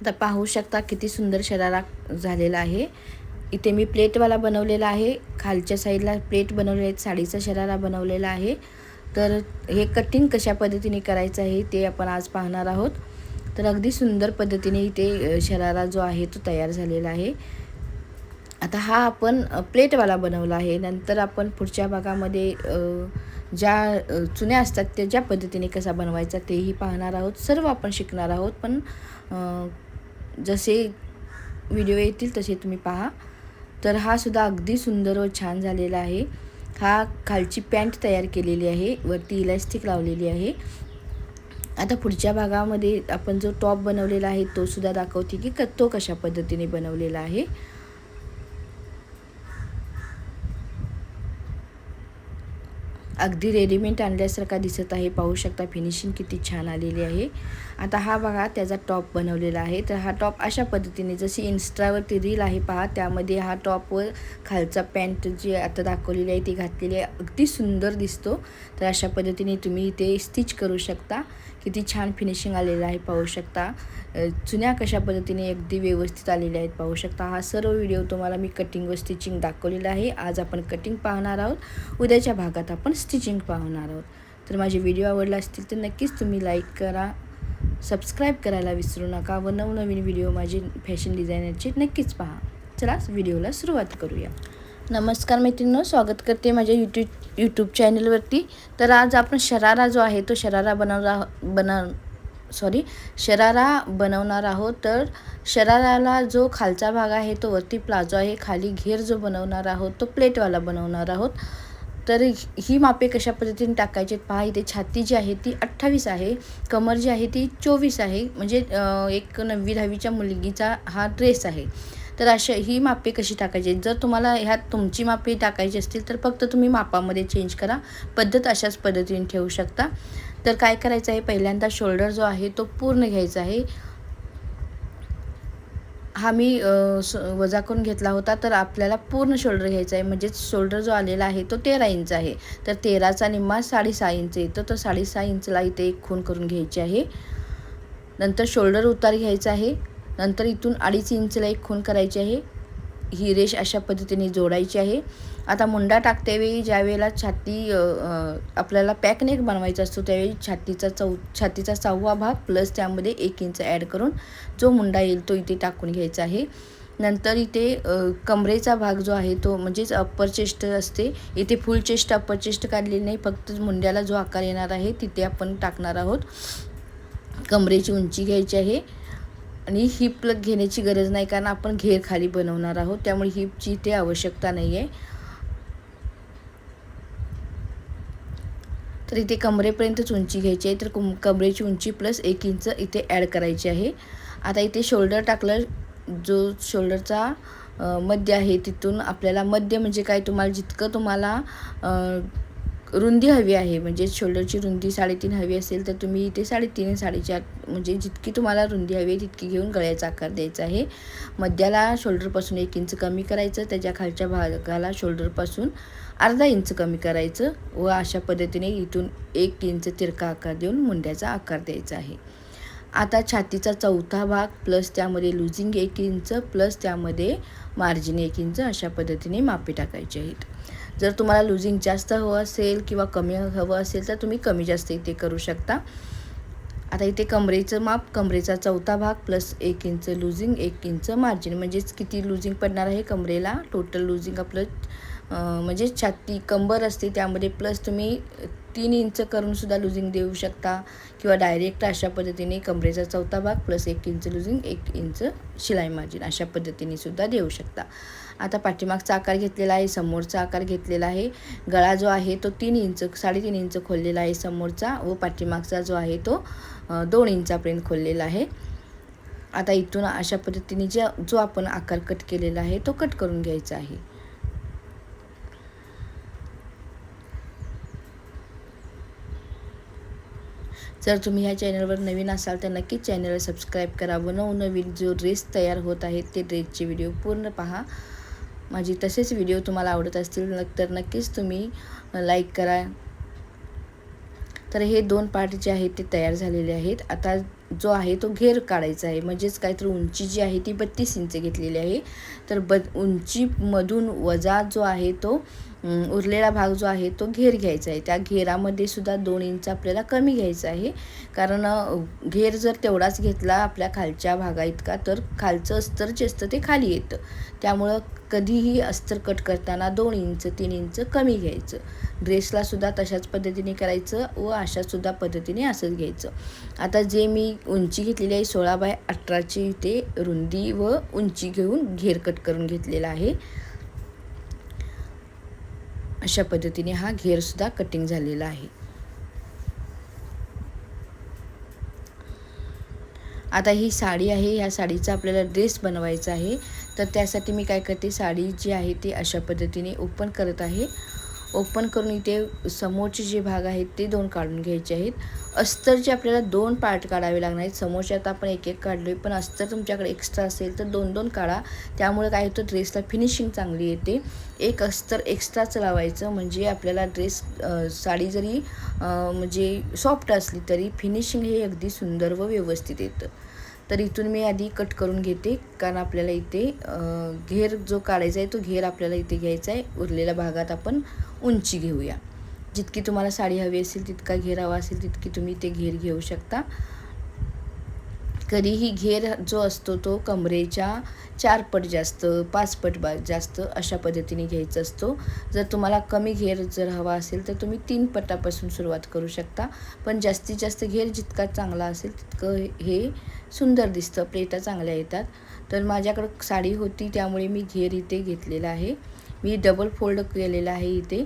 आता पाहू शकता किती सुंदर शरारा झालेला आहे. इथे मी प्लेटवाला बनवलेला आहे. खालच्या साईडला प्लेट बनवलेले आहेत. साडीचा शरारा बनवलेला आहे. तर हे कटिंग कशा पद्धतीने करायचं आहे ते आपण आज पाहणार आहोत. तर अगदी सुंदर पद्धतीने इथे शरारा जो आहे तो तयार झालेला आहे. आता हा आपण प्लेटवाला बनवला आहे. नंतर आपण पुढच्या भागामध्ये ज्या चुन्या असतात त्या ज्या पद्धतीने कसा बनवायचा तेही पाहणार आहोत. सर्व आपण शिकणार आहोत. पण जसे व्हिडिओ येतील तसे तुम्ही पहा. तर हा सुद्धा अगदी सुंदर व छान झालेला आहे. हा खालची पॅन्ट तयार केलेली आहे. वरती इलास्टिक लावलेली आहे. आता पुढच्या भागामध्ये आपण जो टॉप बनवलेला आहे तो सुद्धा दाखवते की क- तो कशा पद्धतीने बनवलेला आहे. अगदी रेडीमेड आणल्यासारखा दिसत आहे. पाहू शकता फिनिशिंग किती छान आलेली आहे. आता हा बघा त्याचा टॉप बनवलेला आहे. तर हा टॉप अशा पद्धतीने जशी इन्स्टावरती रील आहे पहा त्यामध्ये हा टॉपवर खालचा पॅन्ट जी आता दाखवलेली आहे ती घातलेली आहे. अगदी सुंदर दिसतो. तर अशा पद्धतीने तुम्ही ते स्टिच करू शकता. किती छान फिनिशिंग आलेलं आहे पाहू शकता. चुन्या कशा पद्धतीने अगदी व्यवस्थित आलेल्या आहेत पाहू शकता. हा सर्व व्हिडिओ तुम्हाला मी कटिंग व स्टिचिंग दाखवलेला आहे. आज आपण कटिंग पाहणार आहोत. उद्याच्या भागात आपण स्टिचिंग पाहणार आहोत. तर माझे व्हिडिओ आवडला असतील तर नक्कीच तुम्ही लाईक करा. सबस्क्राईब करायला विसरू नका व नवनवीन व्हिडिओ माझे फॅशन डिझायनरचे नक्कीच पहा. चला व्हिडिओला सुरुवात करूया. नमस्कार मैत्रिणींनो स्वागत करते माझ्या यूट्यूब यूट्यूब चॅनलवरती तर आज आपण शरारा जो आहे तो शरारा बनवला बनव सॉरी शरारा बनवणार आहोत. तर शराराला जो खालचा भाग आहे तो वरती प्लाझो आहे. खाली घेर जो बनवणार आहोत तो प्लेटवाला बनवणार आहोत. तर ही मापे कशा पद्धतीने टाकायचे आहेत पहा इथे छाती जी आहे ती अठ्ठावीस आहे. कमर जी आहे ती चोवीस आहे. म्हणजे एक नववी दहावीच्या मुलगीचा हा ड्रेस आहे. तर अशा ही मापे कशी टाकायची? जर तुम्हाला ह्यात तुमची मापे टाकायची असतील तर फक्त तुम्ही मापामध्ये चेंज करा. पद्धत अशाच पद्धतीने ठेवू शकता. तर काय करायचं आहे? पहिल्यांदा शोल्डर जो आहे तो पूर्ण घ्यायचा आहे. हा मी स- वजा करून घेतला होता तर आपल्याला पूर्ण शोल्डर घ्यायचा आहे. म्हणजेच शोल्डर जो आलेला आहे तो तेरा इंच आहे. तर तेराचा निम्मा साडेसहा इंच येतो तर साडेसहा इंचला इथे एक खून करून घ्यायची आहे. नंतर शोल्डर उतार घ्यायचा आहे. नंतर इथून अडीच इंचला एक खून करायची आहे. ही रेष अशा पद्धतीने जोडायची आहे. आता मुंडा टाकतेवेळी ज्यावेळेला छाती आपल्याला पॅक नेक बनवायचा असतो त्यावेळी छातीचा चौ छातीचा सहावा भाग प्लस त्यामध्ये एक इंच ॲड करून जो मुंडा येईल तो इथे टाकून घ्यायचा आहे. नंतर इथे कमरेचा भाग जो आहे तो म्हणजेच अप्पर चेस्ट असते. इथे फुल चेस्ट अप्पर चेस्ट काढलेली नाही फक्त मुंड्याला जो आकार येणार आहे तिथे आपण टाकणार आहोत. कमरेची उंची घ्यायची आहे. आणि हिप प्लग घेण्याची गरज नाही कारण आपण घेर खाली बनवणार आहोत. त्यामुळे हिपची ते आवश्यकता नाही आहे तर इथे कमरेपर्यंतच उंची घ्यायची आहे. तर कुम कमरेची उंची प्लस एक इंच इथे ॲड करायची आहे. आता इथे शोल्डर टाकलं जो शोल्डरचा मध्य आहे तिथून आपल्याला मध्य म्हणजे काय? तुम्हाला जितकं तुम्हाला रुंदी हवी आहे म्हणजे शोल्डरची रुंदी साडेतीन हवी असेल तर तुम्ही इथे साडेतीन साडेचार म्हणजे जितकी तुम्हाला रुंदी हवी आहे तितकी घेऊन गळ्याचा आकार द्यायचा आहे. मध्याला शोल्डरपासून एक इंच कमी करायचं त्याच्या खालच्या भागाला शोल्डरपासून अर्धा इंच कमी करायचं व अशा पद्धतीने इथून एक इंच तिरका आकार देऊन मुंड्याचा आकार द्यायचा आहे. आता छातीचा चौथा भाग प्लस त्यामध्ये लुझिंग एक इंच प्लस त्यामध्ये मार्जिन एक इंच अशा पद्धतीने मापे टाकायचे आहेत. जर तुम्हाला लुझिंग जास्त हवं असेल किंवा कमी हवं असेल तर तुम्ही कमी जास्त इथे करू शकता. आता इथे कमरेचं माप कमरेचा चौथा भाग प्लस एक इंच लुझिंग एक इंच मार्जिन म्हणजेच किती लुझिंग पडणार आहे कमरेला? टोटल लुझिंग आपलं म्हणजे छाती कंबर असते त्यामध्ये प्लस तुम्ही तीन इंच करून सुद्धा लुझिंग देऊ शकता. किंवा डायरेक्ट अशा पद्धतीने कमरेचा चौथा भाग प्लस एक इंच लुझिंग एक इंच शिलाई मार्जिन अशा पद्धतीने सुद्धा देऊ शकता. आता पाठीमागचा आकार घेतलेला आहे समोरचा आकार घेतलेला आहे. गळा जो आहे तो तीन इंच साडेतीन इंच खोललेला आहे समोरचा व पाठीमागचा जो आहे तो दोन इंचापर्यंत खोललेला आहे. आता इथून अशा पद्धतीने जे जो आपण आकार कट केलेला आहे तो कट करून घ्यायचा आहे. जर तुम्ही ह्या चॅनलवर नवीन असाल तर नक्कीच चॅनलला सबस्क्राईब करा व नवनवीन जो ड्रेस तयार होत आहेत ते ड्रेसचे व्हिडिओ पूर्ण पहा. माझी तसेच व्हिडिओ तुम्हाला आवडत असतील तर नक्कीच तुम्ही लाईक करा. तर हे दोन पार्ट जे आहेत ते तयार झालेले आहेत. आता जो आहे तो घेर काढायचा आहे. म्हणजेच काय तर उंची जी आहे ती बत्तीस इंच घेतलेली आहे. तर ब उंचीमधून वजा जो आहे तो उरलेला भाग जो आहे तो घेर घ्यायचा आहे. त्या घेरामध्ये सुद्धा दोन इंच आपल्याला कमी घ्यायचा आहे. कारण घेर जर तेवढाच घेतला आपल्या खालच्या भागा इतका तर खालचं अस्तर जे असतं ते खाली येतं. त्यामुळं कधीही अस्तर कट करताना दोन इंच तीन इंच कमी घ्यायचं. ड्रेसला सुद्धा तशाच पद्धतीने करायचं व अशासुद्धा पद्धतीने असंच घ्यायचं. आता जे मी उंची घेतलेली आहे सोळा बाय अठराची ते रुंदी व उंची घेऊन घेर कट करून घेतलेला आहे. अशा पद्धतीने हा घेरसुद्धा कटिंग झालेला आहे. आता ही साडी आहे ह्या साडीचा आपल्याला ड्रेस बनवायचा आहे. तर त्यासाठी मी काय करते साडी जी आहे ती अशा पद्धतीने ओपन करत आहे. ओपन करून इथे समोरचे जे भाग आहेत ते दोन काढून घ्यायचे आहेत. अस्तरचे आपल्याला दोन पार्ट काढावे लागणार आहेत. समोरचे आता आपण एक एक काढलो आहे पण अस्तर तुमच्याकडे एक्स्ट्रा असेल तर दोन दोन काढा. त्यामुळे काय होतं ड्रेसला फिनिशिंग चांगली येते. एक अस्तर एक्स्ट्राच लावायचं म्हणजे आपल्याला ड्रेस साडी जरी म्हणजे सॉफ्ट असली तरी फिनिशिंग हे अगदी सुंदर व व्यवस्थित येतं. तर इथून मी आधी कट करून घेते कारण आपल्याला इथे घेर जो काढायचा आहे तो घेर आपल्याला इथे घ्यायचा आहे. उरलेल्या भागात आपण उंची घेऊया. जितकी तुम्हाला साडी हवी असेल तितका घेर हवा असेल तितकी तुम्ही ते घेर घेऊ शकता. कधीही घेर जो असतो तो कमरेच्या चार पट जास्त पाच पट बा जास्त अशा पद्धतीने घ्यायचा असतो. जर तुम्हाला कमी घेर जर हवा असेल तर तुम्ही तीन पटापासून सुरुवात करू शकता. पण जास्तीत जास्त घेर जितका चांगला असेल तितकं हे सुंदर दिसतं. प्लेटा चांगल्या येतात. तर माझ्याकडं साडी होती त्यामुळे मी घेर इथे घेतलेला आहे. मी डबल फोल्ड केलेला आहे इथे.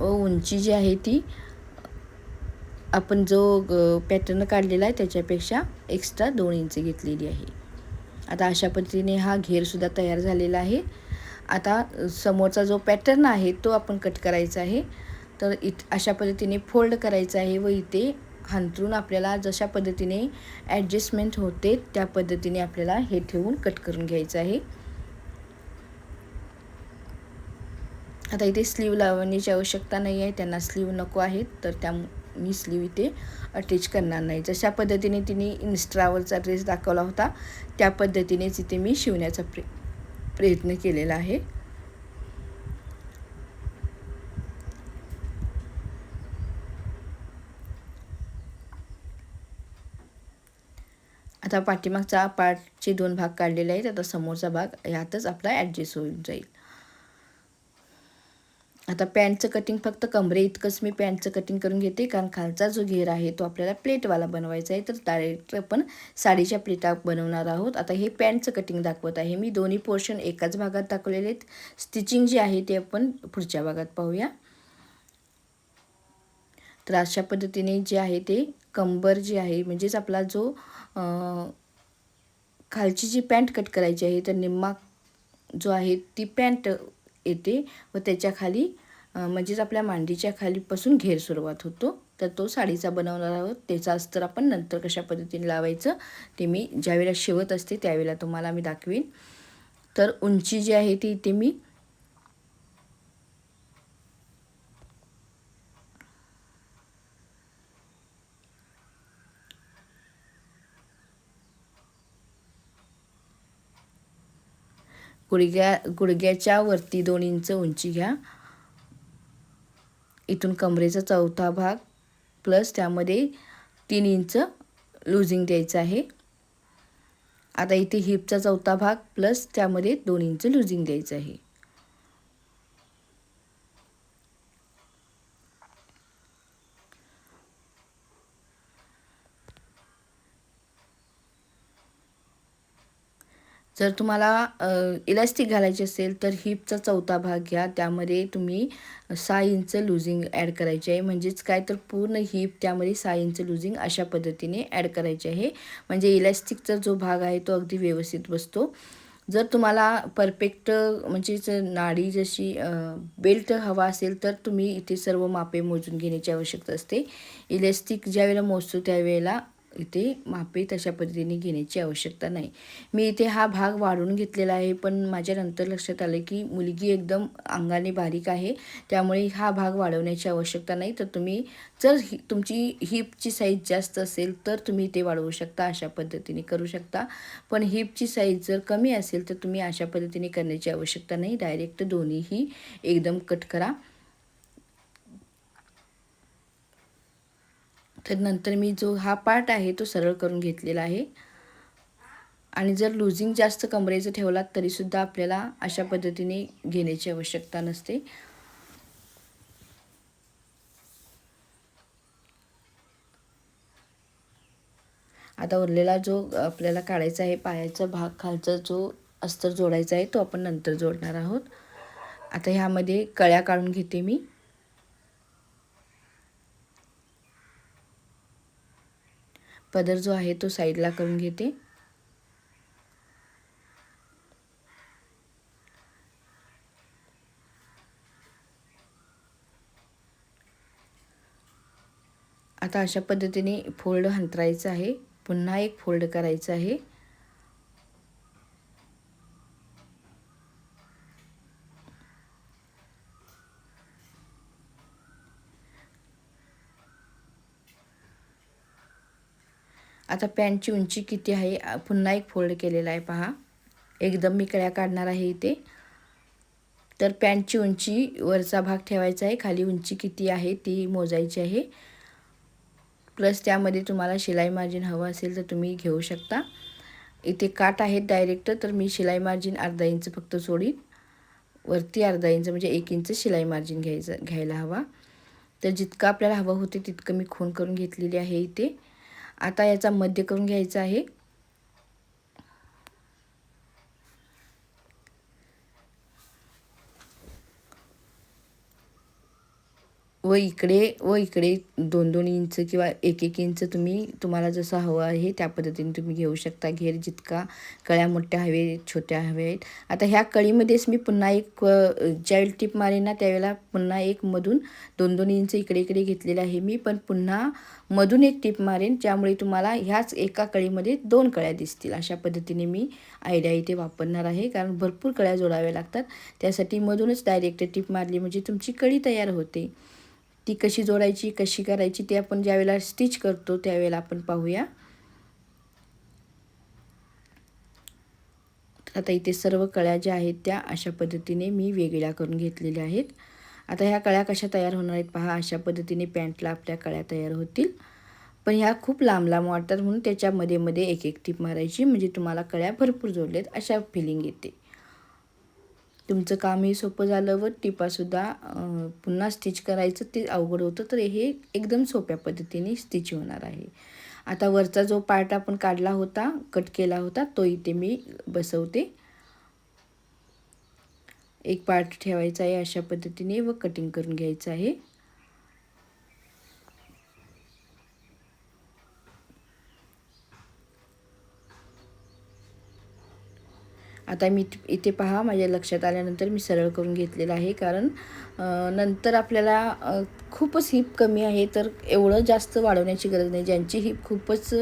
व उंची जी आहे ती आपण जो पॅटर्न काढलेला आहे त्याच्यापेक्षा एक्स्ट्रा दोन इंच घेतलेली आहे. आता अशा पद्धतीने हा घेरसुद्धा तयार झालेला आहे. आता समोरचा जो पॅटर्न आहे तो आपण कट करायचा आहे. तर इत अशा पद्धतीने फोल्ड करायचा आहे व इथे हांतरून आपल्याला जशा पद्धतीने ॲडजस्टमेंट होते त्या पद्धतीने आपल्याला हे ठेवून कट करून घ्यायचं आहे. आता इथे स्लीव लावण्याची आवश्यकता नाही आहे. त्यांना स्लीव नको आहेत. तर त्या मी स्लीव इथे अटॅच करणार नाही. जशा पद्धतीने तिने इन्स्ट्रावरचा ड्रेस दाखवला होता त्या पद्धतीनेच इथे मी शिवण्याचा प्रे प्रयत्न केलेला आहे. आता पाठीमागचा पार्टचे दोन भाग काढलेले आहेत. आता समोरचा भाग यातच आपला ॲडजस्ट होऊन जाईल. आता पॅन्टचं कटिंग फक्त कमरे इतकंच मी पॅन्टचं कटिंग करून घेते कारण खालचा जो घेर आहे तो आपल्याला प्लेटवाला बनवायचा आहे. तर डायरेक्ट आपण साडीच्या प्लेटा बनवणार आहोत. आता हे पॅन्टचं कटिंग दाखवत आहे. मी दोन्ही पोर्शन एकाच भागात दाखवलेले आहेत. स्टिचिंग जी आहे ते आपण पुढच्या भागात पाहूया. तर अशा पद्धतीने जे आहे ते कंबर जी आहे म्हणजेच आपला जो खालची जी पॅन्ट कट करायची आहे तर निम्मा जो आहे ती पॅन्ट येते. व त्याच्याखाली म्हणजेच आपल्या मांडीच्या खालीपासून घेर सुरुवात होतो. तर तो साडीचा बनवणार आहोत. त्याचा अस्तर आपण नंतर कशा पद्धतीने लावायचं ते मी ज्यावेळेला शिवत असते त्यावेळेला तुम्हाला मी दाखवीन. तर उंची जी आहे ती इथे मी गुडघ्या गुडघ्याच्या वरती दोन इंच उंची घ्या. इथून कमरेचा चौथा भाग प्लस त्यामध्ये तीन इंच लुझिंग द्यायचं आहे. आता इथे हिपचा चौथा भाग प्लस त्यामध्ये दोन इंच लुझिंग द्यायचं आहे. जर तुम्हाला इलास्टिक घालायची असेल तर हिपचा चौथा भाग घ्या. त्यामध्ये तुम्ही सहा इंच लुझिंग ॲड करायची आहे. म्हणजेच काय तर पूर्ण हिप त्यामध्ये सहा इंच लुझिंग अशा पद्धतीने ॲड करायची आहे. म्हणजे इलास्टिकचा जो भाग आहे तो अगदी व्यवस्थित बसतो. जर तुम्हाला परफेक्ट म्हणजेच नाडी जशी बेल्ट हवा असेल तर तुम्ही इथे सर्व मापे मोजून घेण्याची आवश्यकता असते. इलॅस्टिक ज्यावेळेला मोजतो त्यावेळेला इथे मापे तशा पद्धतीने घेण्याची आवश्यकता नाही. मी इथे हा भाग वाढवून घेतलेला आहे पण माझ्या नंतर लक्षात आलं की मुलगी एकदम अंगाने बारीक आहे त्यामुळे हा भाग वाढवण्याची आवश्यकता नाही. तर तुम्ही जर हि तुमची हिपची साईज जास्त असेल तर तुम्ही ते वाढवू शकता अशा पद्धतीने करू शकता. पण हिपची साईज जर कमी असेल तर तुम्ही अशा पद्धतीने करण्याची आवश्यकता नाही. डायरेक्ट दोन्हीही एकदम कट करा. तर नंतर मी जो हा पार्ट आहे तो सरळ करून घेतलेला आहे. आणि जर लुझिंग जास्त कमरेचं ठेवलात तरीसुद्धा आपल्याला अशा पद्धतीने घेण्याची आवश्यकता नसते. आता उरलेला जो आपल्याला काढायचा आहे पायाचा भाग खालचा जो अस्तर जोडायचा आहे तो आपण नंतर जोडणार आहोत. आता ह्यामध्ये कळ्या काढून घेते मी. पदर जो आहे तो साईडला करून घेते. आता अशा पद्धतीने फोल्ड हंतरायचं आहे. पुन्हा एक फोल्ड करायचं आहे. आता पॅन्टची उंची किती आहे? पुन्हा एक फोल्ड केलेला आहे पहा. एकदम मी कळ्या काढणार आहे इथे. तर पॅन्टची उंची वरचा भाग ठेवायचा आहे. खाली उंची किती आहे ती मोजायची आहे. प्लस त्यामध्ये तुम्हाला शिलाई मार्जिन हवं असेल तर तुम्ही घेऊ शकता. इथे काट आहेत डायरेक्ट तर मी शिलाई मार्जिन अर्धा इंच फक्त सोडीन. वरती अर्धा इंच म्हणजे एक इंच शिलाई मार्जिन घ्यायचं घ्यायला हवा. तर जितकं आपल्याला हवं होते तितकं मी खून करून घेतलेली आहे इथे. आता याचा मध्य करून घ्यायचा आहे. व इकडे व इकडे दोन दोन इंच किंवा एक एक इंच तुम्ही तुम्हाला जसं हवं आहे त्या पद्धतीने तुम्ही घेऊ शकता. घेर जितका कळ्या मोठ्या हवे छोट्या हव्या आहेत आता ह्या कळीमध्येच मी पुन्हा एक चाइल्ड टिप मारेन ना त्यावेळेला पुन्हा एक मधून दोन दोन इंच इकडे इकडे घेतलेलं आहे मी. पण पुन्हा मधून एक टिप मारेन ज्यामुळे तुम्हाला ह्याच एका कळीमध्ये दोन कळ्या दिसतील. अशा पद्धतीने मी आयडिया इथे वापरणार आहे. कारण भरपूर कळ्या जोडाव्या लागतात. त्यासाठी मधूनच डायरेक्ट टिप मारली म्हणजे तुमची कळी तयार होते. ती कशी जोडायची कशी करायची ते आपण ज्यावेळेला स्टिच करतो त्यावेळेला आपण पाहूया. आता इथे सर्व कळ्या ज्या आहेत त्या अशा पद्धतीने मी वेगळ्या करून घेतलेल्या आहेत. आता ह्या कळ्या कशा तयार होणार आहेत पहा अशा पद्धतीने पॅन्टला आपल्या कळ्या तयार होतील. पण ह्या खूप लांब लांब वाटतात म्हणून त्याच्यामध्ये मध्ये एक एक टीप मारायची म्हणजे तुम्हाला कळ्या भरपूर जोडलेत अशा फिलिंग येते. तुमचं कामही सोपं झालं व टिपासुद्धा पुन्हा स्टिच करायचं ते अवघड होतं तर हे एकदम सोप्या पद्धतीने स्टिच होणार आहे. आता वरचा जो पार्ट आपण काढला होता कट केला होता तो इथे मी बसवते. एक पार्ट ठेवायचा आहे अशा पद्धतीने व कटिंग करून घ्यायचं आहे. आता मी इथे पहा माझ्या लक्षात आल्यानंतर मी सरळ करून घेतलेलं आहे. कारण नंतर आपल्याला खूपच हिप कमी आहे. तर एवढं जास्त वाढवण्याची गरज नाही. ज्यांची हिप खूपच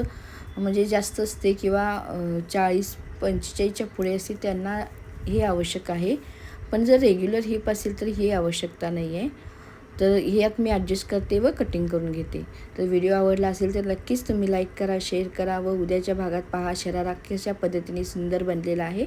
म्हणजे जास्त असते किंवा चाळीस पंचेचाळीसच्या पुढे असते त्यांना हे आवश्यक आहे. पण जर रेग्युलर हिप असेल तर ही आवश्यकता नाही आहे तर ह्यात मी ॲडजस्ट करते व कटिंग करून घेते. तर व्हिडिओ आवडला असेल तर नक्कीच तुम्ही लाईक करा शेअर करा व उद्याच्या भागात पहा. शरारा कशा पद्धतीने सुंदर बनलेला आहे.